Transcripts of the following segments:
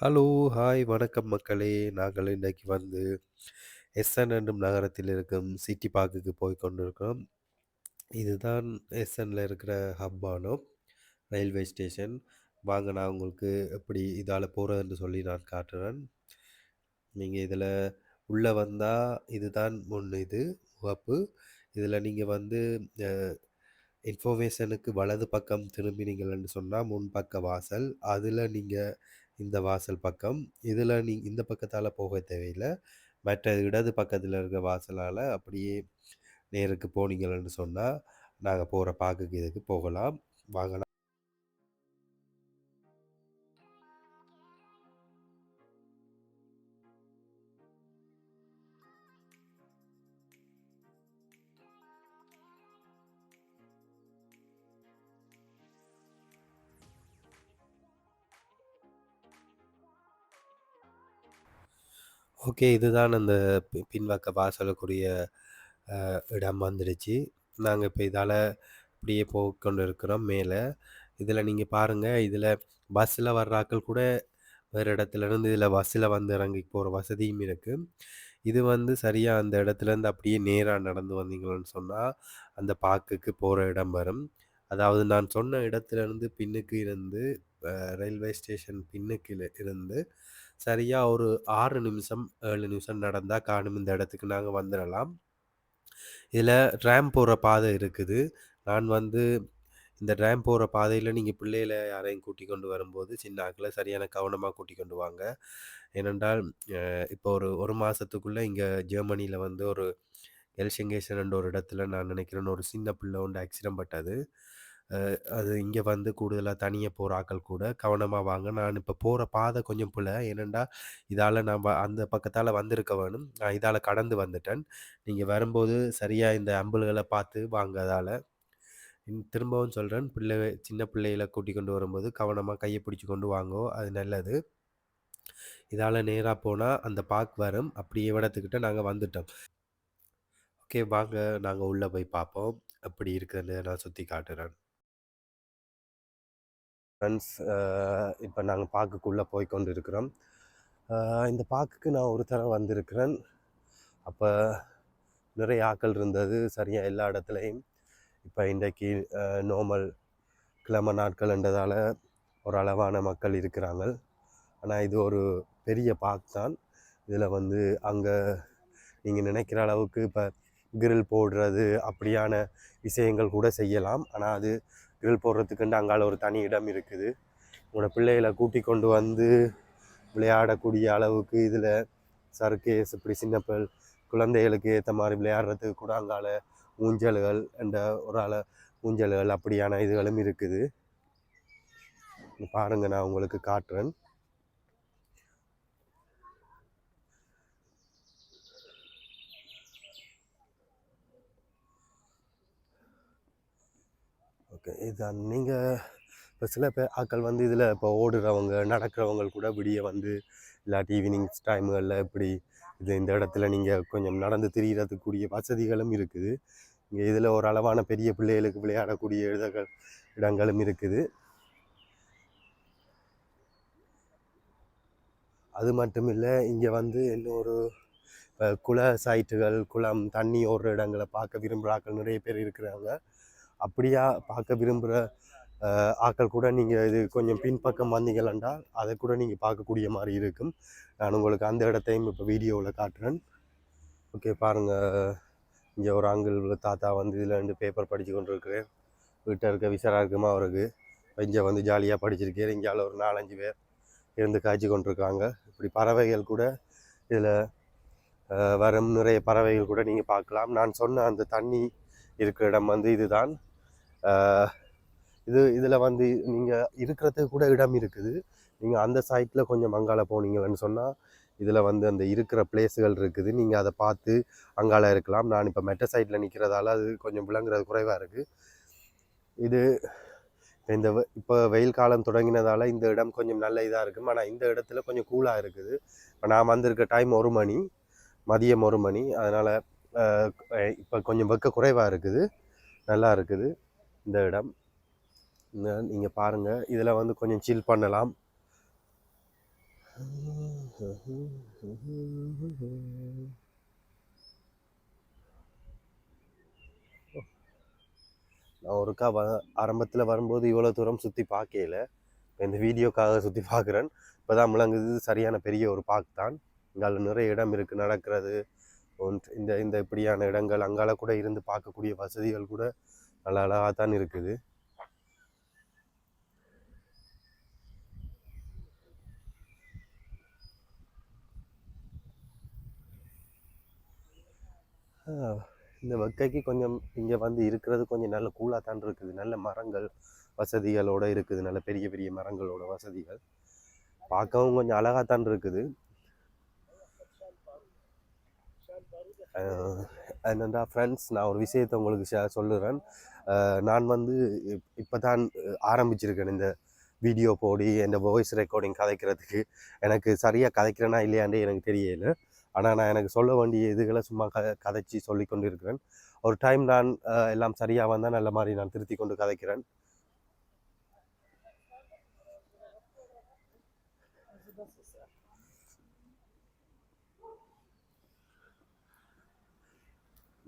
Hello, hi, வணக்கம் மக்களே! நாங்கள் இன்றைக்கு வந்து எஸ்என் என்னும் நகரத்தில் இருக்கும் சிட்டி பார்க்குக்கு போய் கொண்டிருக்கிறோம். இதுதான் எஸ்என்ல இருக்கிற ஹப்பானோ ரயில்வே ஸ்டேஷன். வாங்க நான் உங்களுக்கு எப்படி இதால் போகிறதுன்னு சொல்லி நான் காட்டுறேன். நீங்கள் இதில் உள்ளே வந்தால் இதுதான் முன் இது முகப்பு. இதில் நீங்கள் வந்து இன்ஃபர்மேஷனுக்கு வலது பக்கம் திரும்பினீங்கள்னு சொன்னால் முன் முன்பக்க வாசல். அதில் நீங்கள் இந்த வாசல் பக்கம். இதில் நீ இந்த பக்கத்தால் போக தேவையில்லை மற்ற இடது பக்கத்தில் இருக்க வாசலால் அப்படியே நேருக்கு போனீங்கள்னு சொன்னால் நாங்கள் போகிற பார்க்குக்கு இதுக்கு போகலாம். வாங்க ஓகே. இதுதான் அந்த பி பின்பக்க வாசலுக்குரிய அ இடம் வந்துடுச்சு. நாங்க இப்ப இதால இப்படியே போய்க்கொண்டு இருக்கிறோம் மேல. இதில் நீங்க பாருங்க, இதில் பஸ்ஸில் வர்ற ஆட்கள் கூட வேறு இடத்துலருந்து இதில் பஸ்ஸில் வந்து இறங்கி போற வசதியும் இருக்கு. இது வந்து சரியா அந்த இடத்துலேருந்து அப்படியே நேரா நடந்து வந்தீங்களோன்னு சொன்னா, அந்த பார்க்குக்கு போற இடம் வரும். அதாவது நான் சொன்ன இடத்துலருந்து பின்னுக்கு இருந்து ரயில்வே ஸ்டேஷன் பின்னுக்கு இருந்து சரியாக ஒரு ஆறு நிமிஷம், ஏழு நிமிஷம் நடந்தால் காணும் இந்த இடத்துக்கு நாங்கள் வந்துடலாம் இதில் ரேம் போகிற பாதை இருக்குது. நான் வந்து இந்த ரேம் போகிற பாதையில் நீங்கள் பிள்ளையில யாரையும் கூட்டி கொண்டு வரும்போது, சின்ன ஆக்களை சரியான கவனமாக கூட்டி கொண்டு வாங்க. ஏனென்றால், இப்போ ஒரு ஒரு மாதத்துக்குள்ளே இங்கே ஜெர்மனியில் வந்து ஒரு எல்ஷிங்கேஷன் ஒரு இடத்துல நான் நினைக்கிறேன் ஒரு சின்ன பிள்ளை ஒன்று ஆக்சிடென்ட் பட்டது. அது இங்கே வந்து கூடுதலாக தனியாக போகிற ஆட்கள் கூட கவனமாக வாங்க. நான் இப்போ போகிற பாதை கொஞ்சம் பிழை. ஏனென்டா, இதால் நான் வ அந்த பக்கத்தால் வந்திருக்க வேணும். நான் இதால் கடந்து வந்துட்டேன். நீங்கள் வரும்போது சரியாக இந்த அம்புல்களை பார்த்து வாங்க திரும்பவும் சொல்கிறேன் பிள்ளை சின்ன பிள்ளைகள கூட்டி கொண்டு வரும்போது கவனமாக கையை பிடிச்சி கொண்டு வாங்கோ. அது நல்லது. இதால் நேராக போனால் அந்த பார்க் வரும். அப்படியே இடத்துக்கிட்ட நாங்கள் வந்துட்டோம். ஓகே வாங்க நாங்க உள்ள போய் பார்ப்போம். எப்படி இருக்குதுன்னு நான் சுத்தி காட்டுறேன். ஃப்ரெண்ட்ஸ் இப்போ நாங்கள் பார்க்குக்குள்ளே போய் கொண்டு இருக்கிறோம் இந்த பார்க்குக்கு நான் ஒரு தரம் வந்திருக்கிறேன். அப்போ நிறைய ஆட்கள் இருந்தது. சரியாக எல்லா இடத்துலையும் இப்போ இன்றைக்கு நோமல் கிழமை கிழமை ஒரு ஓரளவான மக்கள் இருக்கிறாங்க. ஆனால் இது ஒரு பெரிய பார்க் தான். இதில் வந்து அங்கே நீங்கள் நினைக்கிற அளவுக்கு இப்போ கிரில் போடுறது அப்படியான விஷயங்கள் கூட செய்யலாம். ஆனால் அது கிரில் போடுறதுக்குன்னு அங்கால ஒரு தனி இடம் இருக்குது. உங்களோட பிள்ளைகளை கூட்டி கொண்டு வந்து விளையாடக்கூடிய அளவுக்கு இதில் சர்க்கேஸ் இப்படி சின்ன குழந்தைகளுக்கு ஏற்ற மாதிரி விளையாடுறதுக்கு கூட அங்கால ஊஞ்சல்கள் என்ற ஒரு ஆள ஊஞ்சல்கள் அப்படியான இதுகளும் இருக்குது. பாருங்கள் நான் உங்களுக்கு காட்டுறேன். ஓகே. இதான் நீங்கள் இப்போ சில பேர் ஆட்கள் வந்து இதில் இப்போ ஓடுறவங்க, நடக்கிறவங்க கூட விடிய வந்து இல்லாட்டி ஈவினிங் டைம்களில் இப்படி இது இந்த இடத்துல நீங்கள் கொஞ்சம் நடந்து திரிகிறதுக்கூடிய வசதிகளும் இருக்குது. இங்கே இதில் ஒரு அளவான பெரிய பிள்ளைகளுக்கு விளையாடக்கூடிய இடங்கள் இடங்களும் இருக்குது. அது மட்டும் இல்லை இங்கே வந்து இன்னொரு இப்போ குள சைட்டுகள், குளம், தண்ணி ஓடுற இடங்களை பார்க்க விரும்புகிறாக்கள் நிறைய பேர் இருக்கிறாங்க. அப்படியா பார்க்க விரும்புகிற ஆக்கள் கூட நீங்கள் இது கொஞ்சம் பின்பக்கம் வந்தீங்களா, அதை கூட நீங்கள் பார்க்கக்கூடிய மாதிரி இருக்கும். நான் உங்களுக்கு அந்த இடத்தையும் இப்போ வீடியோவில் காட்டுறேன். ஓகே பாருங்க. இங்கே ஒரு அங்கிள் தாத்தா வந்து இதில் இருந்து பேப்பர் படித்து கொண்டிருக்கிறார். வீட்டில் இருக்க விசாராக்கமா அவருக்கு. இங்கே வந்து ஜாலியாக படிச்சிருக்கேன் இங்கால ஒரு 4, 5 பேர் இருந்து காய்ச்சி கொண்டிருக்காங்க. இப்படி பறவைகள் கூட இதில் வரும் நிறைய பறவைகள் கூட நீங்கள் பார்க்கலாம். நான் சொன்ன அந்த தண்ணி இருக்கிற இடம் வந்து இதுதான். இது இதில் வந்து நீங்கள் இருக்கிறதுக்கு கூட இடம் இருக்குது. நீங்கள் அந்த சைட்டில் கொஞ்சம் அங்கால போனீங்கன்னு சொன்னால் இதில் வந்து அந்த இருக்கிற பிளேஸுகள் இருக்குது. நீங்கள் அதை பார்த்து அங்கால இருக்கலாம். நான் இப்போ மெட்ட சைட்டில் நிற்கிறதால அது கொஞ்சம் விளங்குறது குறைவாக இருக்குது இது இந்த இப்போ வெயில் காலம் தொடங்கினதால இந்த இடம் கொஞ்சம் நல்ல இதாக இருக்கும். ஆனால் இந்த இடத்துல கொஞ்சம் கூலாக இருக்குது. இப்போ நான் வந்திருக்க டைம் ஒரு மணி. மதியம் ஒரு மணி. அதனால் இப்போ கொஞ்சம் வெக்க குறைவாக இருக்குது. நல்லா இருக்குது இந்த இடம். நீங்கள் பாருங்கள் இதில் வந்து கொஞ்சம் சில் பண்ணலாம். நான் ஒருக்கா வ ஆரம்பத்தில் வரும்போது இவ்வளோ தூரம் சுற்றி பார்க்கல இந்த வீடியோக்காக சுற்றி பார்க்குறேன் இப்போ தான் முழங்குது சரியான பெரிய ஒரு பார்க் தான். இங்கே நிறைய இடம் இருக்குது நடக்கிறது. இந்த இந்த இப்படியான இடங்கள் அங்கால கூட இருந்து பார்க்கக்கூடிய வசதிகள் கூட நல்லா அழகாக தான் இருக்குது. இந்த வக்கைக்கு கொஞ்சம் இங்கே வந்து இருக்கிறது கொஞ்சம் நல்ல கூலாக தான் இருக்குது. நல்ல மரங்கள் வசதிகளோடு இருக்குது. நல்ல பெரிய பெரிய மரங்களோட வசதிகள். பார்க்கவும் கொஞ்சம் அழகாக தான் இருக்குது. என்னென்றா ஃப்ரெண்ட்ஸ் நான் ஒரு விஷயத்தை உங்களுக்கு ஷே சொல்லுறேன். நான் வந்து இப்போ தான் ஆரம்பிச்சிருக்கேன் இந்த வீடியோ போடி இந்த வாய்ஸ் ரெக்கார்டிங் கதைக்கிறதுக்கு. எனக்கு சரியாக கதைக்கிறேனா இல்லையாண்டே எனக்கு தெரியல. ஆனால் நான் எனக்கு சொல்ல வேண்டிய இதுகளை சும்மா க கதைச்சி சொல்லி கொண்டு இருக்கிறேன் ஒரு டைம் நான் எல்லாம் சரியாக வந்தால் நல்ல மாதிரி நான் திருத்தி கொண்டு கதைக்கிறேன்.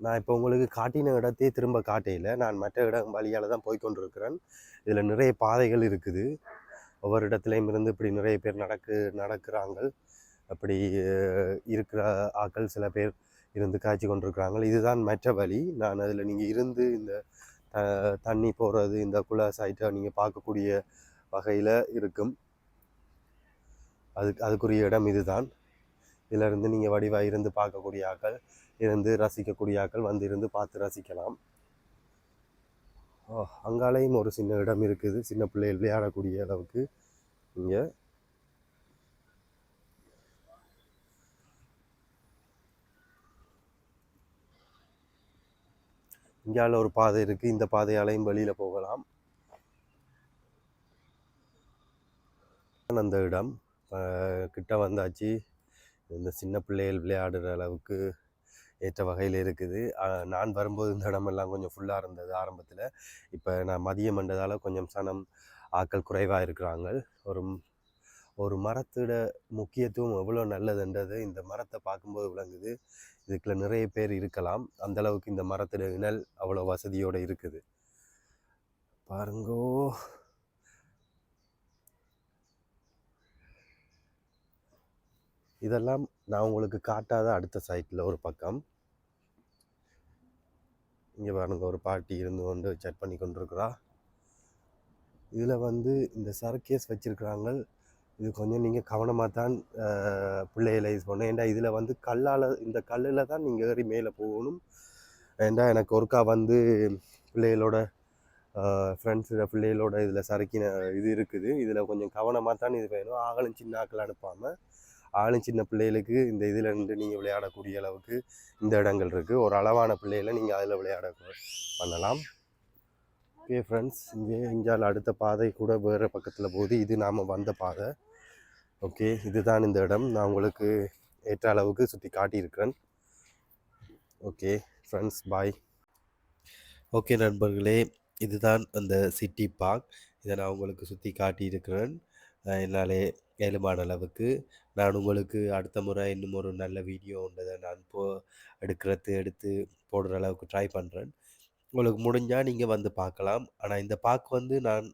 நான் இப்போ உங்களுக்கு காட்டின இடத்தையே திரும்ப காட்டையில். நான் மற்ற இடம் வழியால் தான் போய்கொண்டிருக்கிறேன் இதில் நிறைய பாதைகள் இருக்குது. ஒவ்வொரு இடத்துலையும் இருந்து இப்படி நிறைய பேர் நடக்கு நடக்கிறாங்க அப்படி இருக்கிற ஆக்கள் சில பேர் இருந்து காய்ச்சி கொண்டிருக்கிறாங்க இதுதான் மற்ற வழி. நான் அதில் நீங்கள் இருந்து இந்த தண்ணி போகிறது இந்த குழா சைட்டை நீங்கள் பார்க்கக்கூடிய வகையில் இருக்கும். அதுக்கு அதுக்குரிய இடம் இதுதான். இதிலிருந்து நீங்கள் வடிவாக இருந்து பார்க்கக்கூடிய ஆக்கள் இருந்து ரசிக்கக்கூடிய ஆக்கள் வந்து இருந்து பார்த்து ரசிக்கலாம். அங்காலையும் ஒரு சின்ன இடம் இருக்குது. சின்ன பிள்ளைகள் விளையாடக்கூடிய அளவுக்கு இங்கே. இங்கால ஒரு பாதை இருக்குது இந்த பாதையாலையும் வெளியில் போகலாம். அந்த இடம் கிட்ட வந்தாச்சு. இந்த சின்ன பிள்ளைகள் விளையாடுற அளவுக்கு ஏற்ற வகையில் இருக்குது. நான் வரும்போது இந்த இடமெல்லாம் கொஞ்சம் ஃபுல்லாக இருந்தது ஆரம்பத்தில். இப்போ நான் மதியம் மண்டதால் கொஞ்சம் சனம் ஆக்கள் குறைவாக இருக்கிறாங்க. ஒரு ஒரு மரத்தோட முக்கியத்துவம் எவ்வளோ நல்லதுன்றது இந்த மரத்தை பார்க்கும்போது விளங்குது. இதுக்குள்ள நிறைய பேர் இருக்கலாம். அந்தளவுக்கு இந்த மரத்தோட இனல் அவ்வளோ வசதியோடு இருக்குது. பாருங்கோ. இதெல்லாம் நான் உங்களுக்கு காட்டாத அடுத்த சைட்டில் ஒரு பக்கம். இங்கே பாருங்க ஒரு பாட்டி இருந்து கொண்டு செட் பண்ணி கொண்டிருக்கிறா. இதில் வந்து இந்த சர்க்கேஸ் வச்சுருக்குறாங்க. இது கொஞ்சம் நீங்கள் கவனமாக தான் பிள்ளைகளை யூஸ் பண்ணணும். ஏன்டா இதில் வந்து கல்லால் இந்த கல்லில் தான் நீங்கள் ஏறி மேலே போகணும். ஏன்டா எனக்கு ஒருக்கா வந்து பிள்ளைகளோட ஃப்ரெண்ட்ஸோட பிள்ளைகளோட இதில் சறுக்கின இது இருக்குது. இதில் கொஞ்சம் கவனமாக தான் இது வேணும். ஆகலும் சின்ன ஆக்கள் அனுப்பாமல் ஆளும் சின்ன பிள்ளைகளுக்கு இந்த இதில் இருந்து நீங்கள் விளையாடக்கூடிய அளவுக்கு இந்த இடங்கள் இருக்குது ஒரு அளவான பிள்ளைகளை நீங்கள் அதில் விளையாட பண்ணலாம். ஓகே ஃப்ரெண்ட்ஸ் இங்கே இங்கால் அடுத்த பாதை கூட வேறு பக்கத்தில் போகுது. இது நாம் வந்த பாதை. ஓகே இதுதான் இந்த இடம். நான் உங்களுக்கு ஏற்ற அளவுக்கு சுற்றி காட்டியிருக்கிறேன். ஓகே ஃப்ரெண்ட்ஸ் பாய் ஓகே நண்பர்களே இதுதான் அந்த சிட்டி பார்க் இதை நான் உங்களுக்கு சுற்றி காட்டியிருக்கிறேன். என்னாலே ஏழுமான அளவுக்கு. நான் உங்களுக்கு அடுத்த முறை இன்னும் ஒரு நல்ல வீடியோ உண்டதை நான் போ எடுக்கிறது எடுத்து போடுற அளவுக்கு ட்ரை பண்ணுறேன் உங்களுக்கு முடிஞ்சால் நீங்கள் வந்து பார்க்கலாம் ஆனால் இந்த பார்க் வந்து நான்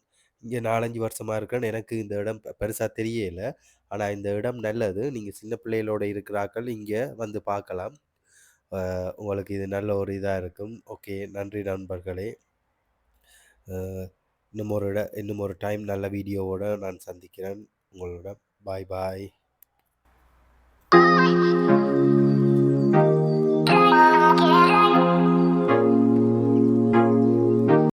இங்கே நாலஞ்சு வருஷமாக இருக்கேன். எனக்கு இந்த இடம் பெருசாக தெரியல. ஆனால் இந்த இடம் நல்லது. நீங்கள் சின்ன பிள்ளைகளோட இருக்கிறாக்கள் இங்கே வந்து பார்க்கலாம் உங்களுக்கு இது நல்ல ஒரு இதாக இருக்கும். ஓகே. நன்றி நண்பர்களே. இன்னும் ஒரு இட இன்னும் ஒரு டைம் நல்ல வீடியோவோடு நான் சந்திக்கிறேன். உங்களோட பாய் பாய் Bye.